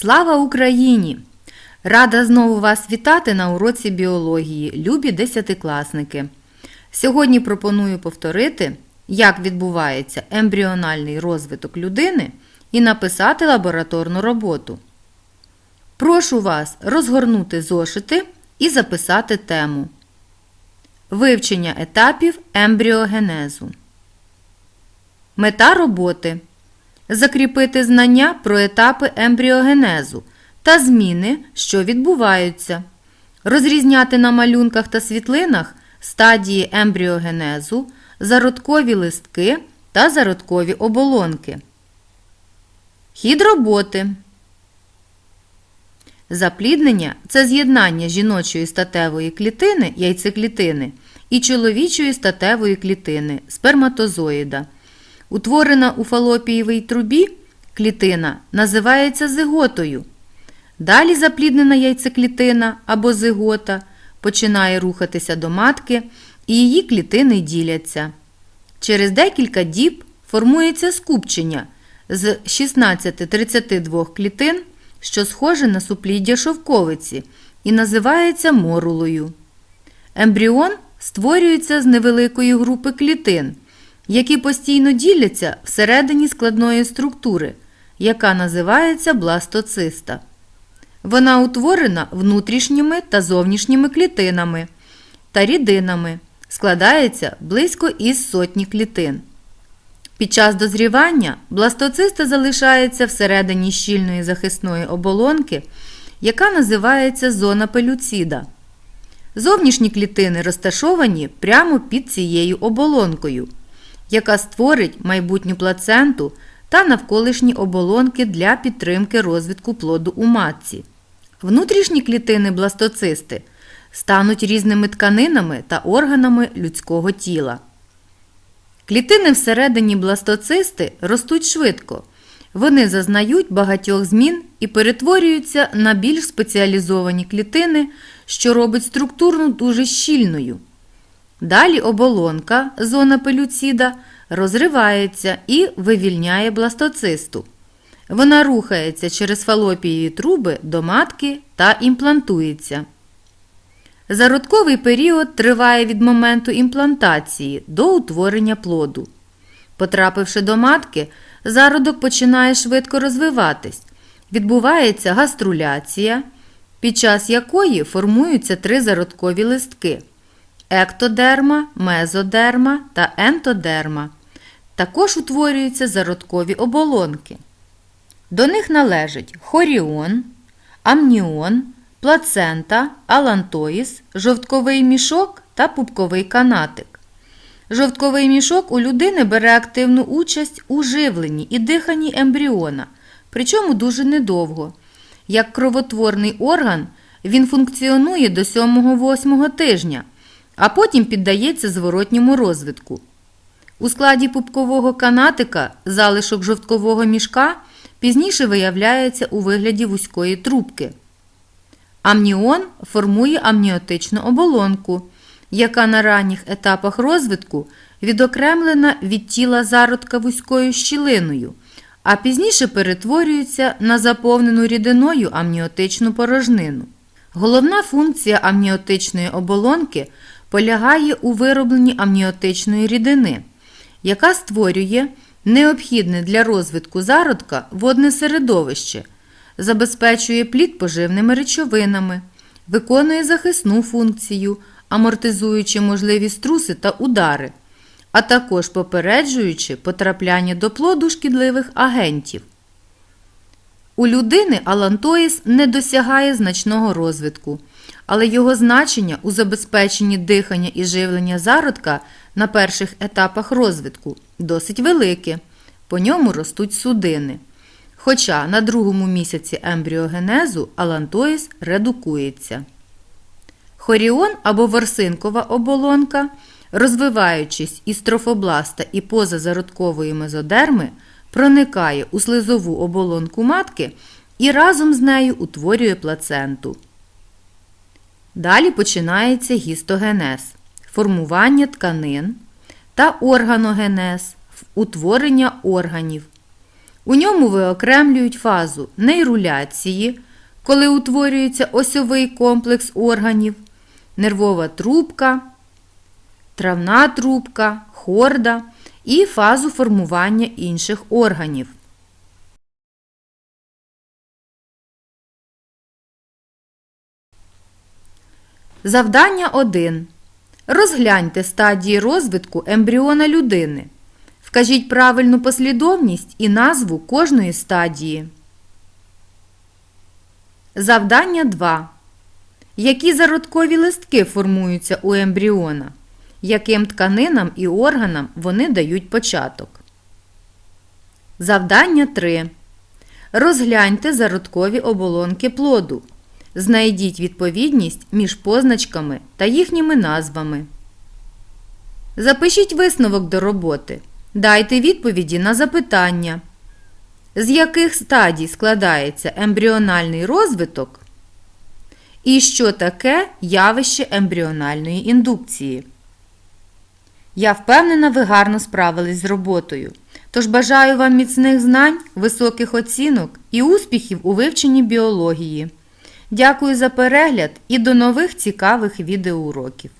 Слава Україні! Рада знову вас вітати на уроці біології, любі десятикласники. Сьогодні пропоную повторити, як відбувається ембріональний розвиток людини і написати лабораторну роботу. Прошу вас розгорнути зошити і записати тему. Вивчення етапів ембріогенезу. Мета роботи закріпити знання про етапи ембріогенезу та зміни, що відбуваються, розрізняти на малюнках та світлинах стадії ембріогенезу, зародкові листки та зародкові оболонки. Хід роботи. Запліднення це з'єднання жіночої статевої клітини яйцеклітини і чоловічої статевої клітини сперматозоїда. Утворена у фалопієвій трубі клітина називається зиготою. Далі запліднена яйцеклітина або зигота починає рухатися до матки, і її клітини діляться. Через декілька діб формується скупчення з 16-32 клітин, що схоже на супліддя шовковиці, і називається морулою. Ембріон створюється з невеликої групи клітин, які постійно діляться всередині складної структури, яка називається бластоциста. Вона утворена внутрішніми та зовнішніми клітинами та рідинами, складається близько із сотні клітин. Під час дозрівання бластоциста залишається всередині щільної захисної оболонки, яка називається зона пелюцида. Зовнішні клітини розташовані прямо під цією оболонкою, яка створить майбутню плаценту та навколишні оболонки для підтримки розвитку плоду у матці. Внутрішні клітини бластоцисти стануть різними тканинами та органами людського тіла. Клітини всередині бластоцисти ростуть швидко. Вони зазнають багатьох змін і перетворюються на більш спеціалізовані клітини, що робить структурну дуже щільною. Далі оболонка, зона пелюцида, розривається і вивільняє бластоцисту. Вона рухається через фалопієві труби до матки та імплантується. Зародковий період триває від моменту імплантації до утворення плоду. Потрапивши до матки, зародок починає швидко розвиватись. Відбувається гаструляція, під час якої формуються три зародкові листки ектодерма, мезодерма та ентодерма. Також утворюються зародкові оболонки. До них належать хоріон, амніон, плацента, алантоїс, жовтковий мішок та пупковий канатик. Жовтковий мішок у людини бере активну участь у живленні і диханні ембріона, причому дуже недовго. Як кровотворний орган, він функціонує до 7-8 тижня, а потім піддається зворотньому розвитку. У складі пупкового канатика залишок жовткового мішка пізніше виявляється у вигляді вузької трубки. Амніон формує амніотичну оболонку, яка на ранніх етапах розвитку відокремлена від тіла зародка вузькою щілиною, а пізніше перетворюється на заповнену рідиною амніотичну порожнину. Головна функція амніотичної оболонки полягає у виробленні амніотичної рідини, яка створює необхідне для розвитку зародка водне середовище, забезпечує плід поживними речовинами, виконує захисну функцію, амортизуючи можливі струси та удари, а також попереджуючи потрапляння до плоду шкідливих агентів. У людини алантоїс не досягає значного розвитку, але його значення у забезпеченні дихання і живлення зародка на перших етапах розвитку досить велике. По ньому ростуть судини. Хоча на другому місяці ембріогенезу алантоїс редукується. Хоріон або ворсинкова оболонка, розвиваючись із трофобласта і позазародкової мезодерми, проникає у слизову оболонку матки і разом з нею утворює плаценту. Далі починається гістогенез формування тканин та органогенез утворення органів. У ньому виокремлюють фазу нейруляції, коли утворюється осьовий комплекс органів, нервова трубка, травна трубка, хорда і фазу формування інших органів. Завдання 1. Розгляньте стадії розвитку ембріона людини. Вкажіть правильну послідовність і назву кожної стадії. Завдання 2. Які зародкові листки формуються у ембріона? Яким тканинам і органам вони дають початок? Завдання 3. Розгляньте зародкові оболонки плоду. Знайдіть відповідність між позначками та їхніми назвами. Запишіть висновок до роботи. Дайте відповіді на запитання. З яких стадій складається ембріональний розвиток? І що таке явище ембріональної індукції? Я впевнена, ви гарно справились з роботою. Тож бажаю вам міцних знань, високих оцінок і успіхів у вивченні біології. Дякую за перегляд і до нових цікавих відеоуроків.